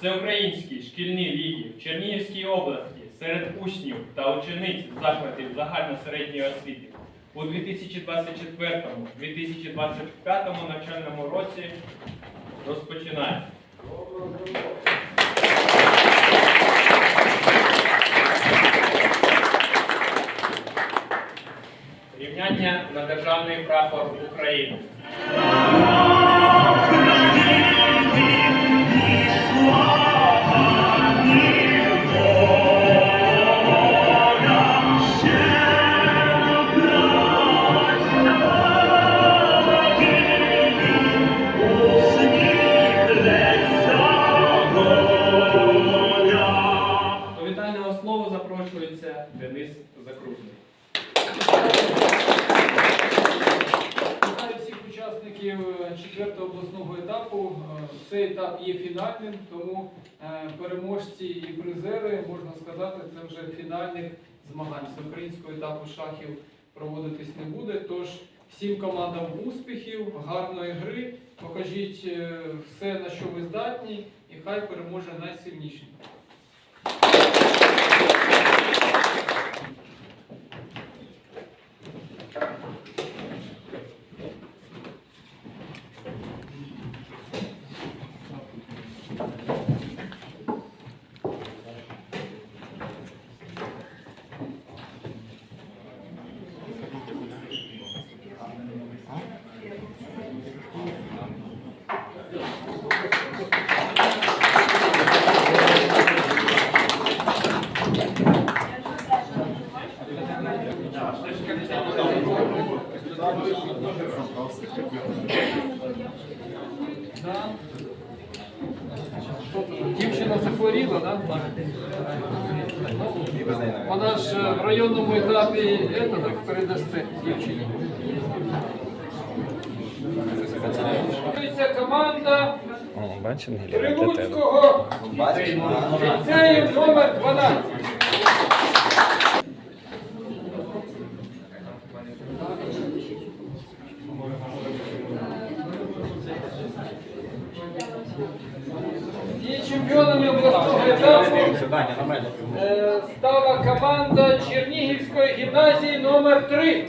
Всеукраїнські шкільні ліги в Чернігівській області серед учнів та учениць закладів загальносередньої освіти у 2024-2025 навчальному році розпочинаємо. Рівняння на державний прапор України. Слова запрошується Денис Закружний. Вітаю всіх учасників е, четвертого обласного етапу. Е, Цей етап є фінальним, тому е, переможці і призери, можна сказати, це вже фінальних змагань. Всеукраїнського етапу шахів проводитись не буде. Тож всім командам успіхів, гарної гри. Покажіть е, все, на що ви здатні, і хай переможе найсильніший. Да. Дівчина захворіла, да? Вона ж е, в районному етапі это, так передасте дівчині. Це команда. Прилуцького ліцею номер 12. І чемпіонами обласного етапу е, стала команда Чернігівської гімназії номер 3.